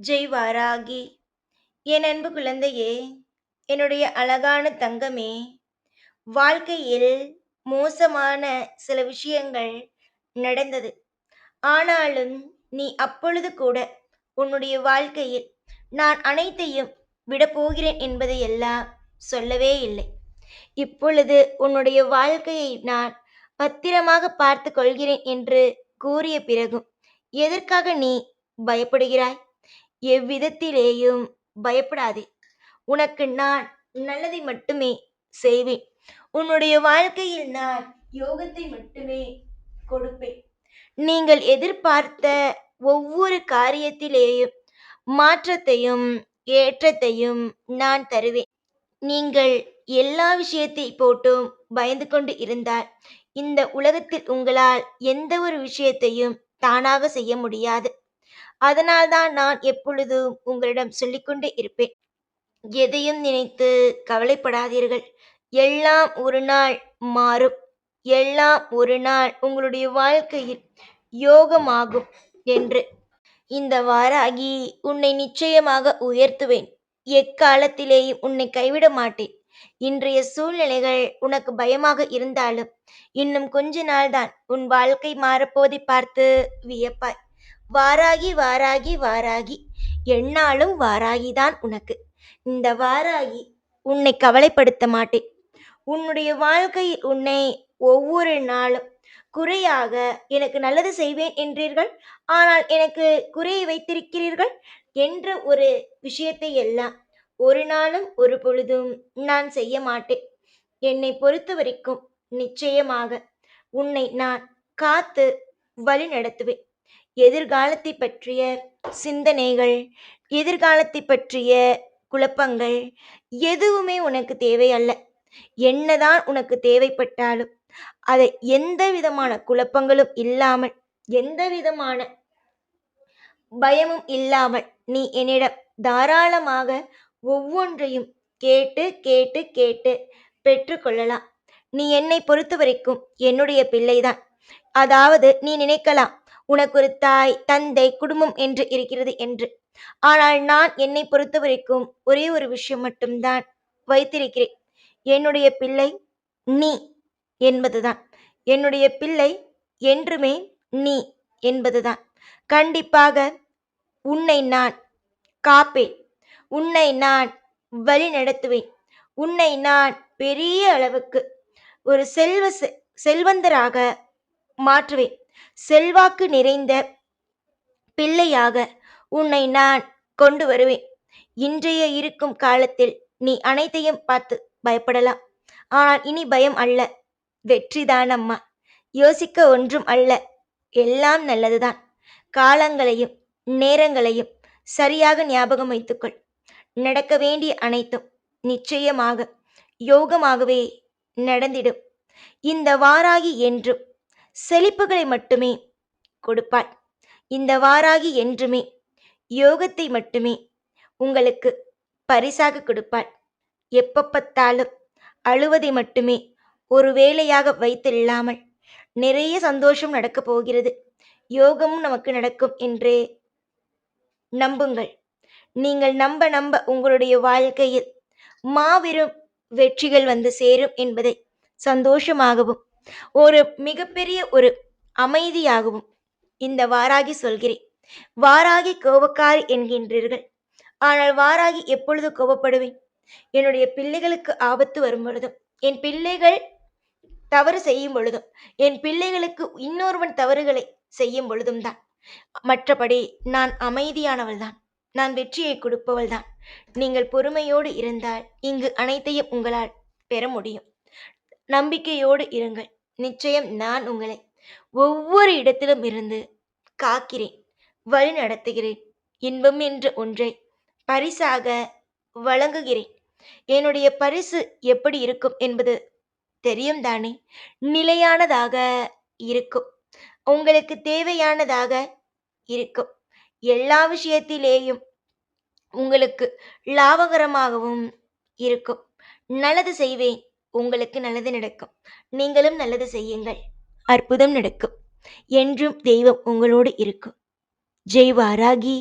ஜெய் வாராகி என் அன்பு குழந்தையே என்னுடைய அழகான தங்கமே வாழ்க்கையில் மோசமான சில விஷயங்கள் நடந்தது. ஆனாலும் நீ அப்பொழுது கூட உன்னுடைய வாழ்க்கையில் நான் அனைத்தையும் விடப்போகிறேன் என்பதை எல்லாம் சொல்லவே இல்லை. இப்பொழுது உன்னுடைய வாழ்க்கையை நான் பத்திரமாக பார்த்து கொள்கிறேன் என்று கூறிய பிறகும் எதற்காக நீ பயப்படுகிறாய்? எவ்விதத்திலேயும் பயப்படாதே. உனக்கு நான் நல்லதை மட்டுமே செய்வேன். உன்னுடைய வாழ்க்கையில் நான் யோகத்தை மட்டுமே கொடுப்பேன். நீங்கள் எதிர்பார்த்த ஒவ்வொரு காரியத்திலேயும் மாற்றத்தையும் ஏற்றத்தையும் நான் தருவேன். நீங்கள் எல்லா விஷயத்தை போட்டும் பயந்து கொண்டு இருந்தால் இந்த உலகத்தில் உங்களால் எந்த ஒரு விஷயத்தையும் தானாக செய்ய முடியாது. அதனால்தான் நான் எப்பொழுதும் உங்களிடம் சொல்லிக்கொண்டே இருப்பேன். எதையும் நினைத்து கவலைப்படாதீர்கள். எல்லாம் ஒரு நாள் மாறும். எல்லாம் ஒரு நாள் உங்களுடைய வாழ்க்கையில் யோகமாகும் என்று. இந்த வாராகி உன்னை நிச்சயமாக உயர்த்துவேன். எக்காலத்திலேயும் உன்னை கைவிட மாட்டேன். இன்றைய சூழ்நிலைகள் உனக்கு பயமாக இருந்தாலும் இன்னும் கொஞ்ச நாள்தான் உன் வாழ்க்கை மாறப்போதை பார்த்து வியப்பாய். வாராகி வாராகி வாராகி. என்னாலும் வாராகிதான் உனக்கு. இந்த வாராகி உன்னை கவலைப்படுத்த மாட்டேன். உன்னுடைய வாழ்க்கையில் உன்னை ஒவ்வொரு நாளும் குறையாக எனக்கு நல்லது செய்வேன் என்றீர்கள். ஆனால் எனக்கு குறையை வைத்திருக்கிறீர்கள் என்ற ஒரு விஷயத்தை எல்லாம் ஒரு நாளும் ஒரு பொழுதும் நான் செய்ய மாட்டேன். என்னை பொறுத்த வரைக்கும் நிச்சயமாக உன்னை நான் காத்து வழி நடத்துவேன் எதிர்காலத்தை பற்றிய சிந்தனைகள் எதிர்காலத்தை பற்றிய குழப்பங்கள் எதுவுமே உனக்கு தேவையல்ல என்னதான் உனக்கு தேவைப்பட்டாலும் அதை எந்த விதமான குழப்பங்களும் இல்லாமல் எந்த விதமான பயமும் இல்லாமல் நீ என்னிடம் தாராளமாக ஒவ்வொன்றையும் கேட்டு கேட்டு கேட்டு பெற்றுக்கொள்ளலாம் நீ என்னை பொறுத்த வரைக்கும் என்னுடைய பிள்ளைதான். அதாவது நீ நினைக்கலாம் உனக்கு ஒரு தாய் தந்தை குடும்பம் என்று இருக்கிறது என்று. ஆனால் நான் என்னை பொறுத்தவரைக்கும் ஒரே ஒரு விஷயம் மட்டும்தான் வைத்திருக்கிறேன். என்னுடைய பிள்ளை நீ என்பதுதான். என்னுடைய பிள்ளை என்றுமே நீ என்பதுதான். கண்டிப்பாக உன்னை நான் காப்பேன். உன்னை நான் வழி நடத்துவேன். உன்னை நான் பெரிய அளவுக்கு ஒரு செல்வ செல்வந்தராக மாற்றுவேன். செல்வாக்கு நிறைந்த பிள்ளையாக உன்னை நான் கொண்டு வருவேன். இன்றைய இருக்கும் காலத்தில் நீ அனைத்தையும் பார்த்து பயப்படலாம். ஆனால் இனி பயம் அல்ல. வெற்றிதான் அம்மா. யோசிக்க ஒன்றும் அல்ல. எல்லாம் நல்லதுதான். காலங்களையும் நேரங்களையும் சரியாக ஞாபகம் வைத்துக்கொள். நடக்க வேண்டிய அனைத்தும் நிச்சயமாக யோகமாகவே நடந்திடும். இந்த வாராகி என்றும் செழிப்புகளை மட்டுமே கொடுப்பாள் இந்த வாராகி என்றுமே யோகத்தை மட்டுமே உங்களுக்கு பரிசாக கொடுப்பாள் எப்ப பார்த்தாலும் அழுவதை மட்டுமே ஒரு வேலையாக வைத்தில்லாமல் நிறைய சந்தோஷம் நடக்கப் போகிறது. யோகமும் நமக்கு நடக்கும் என்றே நம்புங்கள். நீங்கள் நம்ப நம்ப உங்களுடைய வாழ்க்கையில் மாபெரும் வெற்றிகள் வந்து சேரும் என்பதை சந்தோஷமாகவும் ஒரு மிகப்பெரிய ஒரு அமைதியாகவும் இந்த வாராகி சொல்கிறேன். வாராகி கோபக்காரி என்கின்றீர்கள். ஆனால் வாராகி எப்பொழுது கோபப்படுவேன்? என்னுடைய பிள்ளைகளுக்கு ஆபத்து வரும் பொழுதும் என் பிள்ளைகள் தவறு செய்யும் பொழுதும் என் பிள்ளைகளுக்கு இன்னொருவன் தவறுகளை செய்யும் பொழுதும் தான் மற்றபடி நான் அமைதியானவள் தான் நான் வெற்றியை கொடுப்பவள் தான் நீங்கள் பொறுமையோடு இருந்தால் இங்கு அனைத்தையும் உங்களால் பெற முடியும். நம்பிக்கையோடு இருங்கள். நிச்சயம் நான் உங்களை ஒவ்வொரு இடத்திலும் இருந்து காக்கிறேன் வழி நடத்துகிறேன் இன்பம் என்ற ஒன்றை பரிசாக வழங்குகிறேன். என்னுடைய பரிசு எப்படி இருக்கும் என்பது தெரியும் தானே? நிலையானதாக இருக்கும். உங்களுக்கு தேவையானதாக இருக்கும். எல்லா விஷயத்திலேயும் உங்களுக்கு லாபகரமாகவும் இருக்கும். நல்லது செய்வேன். உங்களுக்கு நல்லது நடக்கும். நீங்களும் நல்லது செய்யுங்கள். அற்புதம் நடக்கும். என்றும் தெய்வம் உங்களோடு இருக்கும். ஜெய் வாராகி.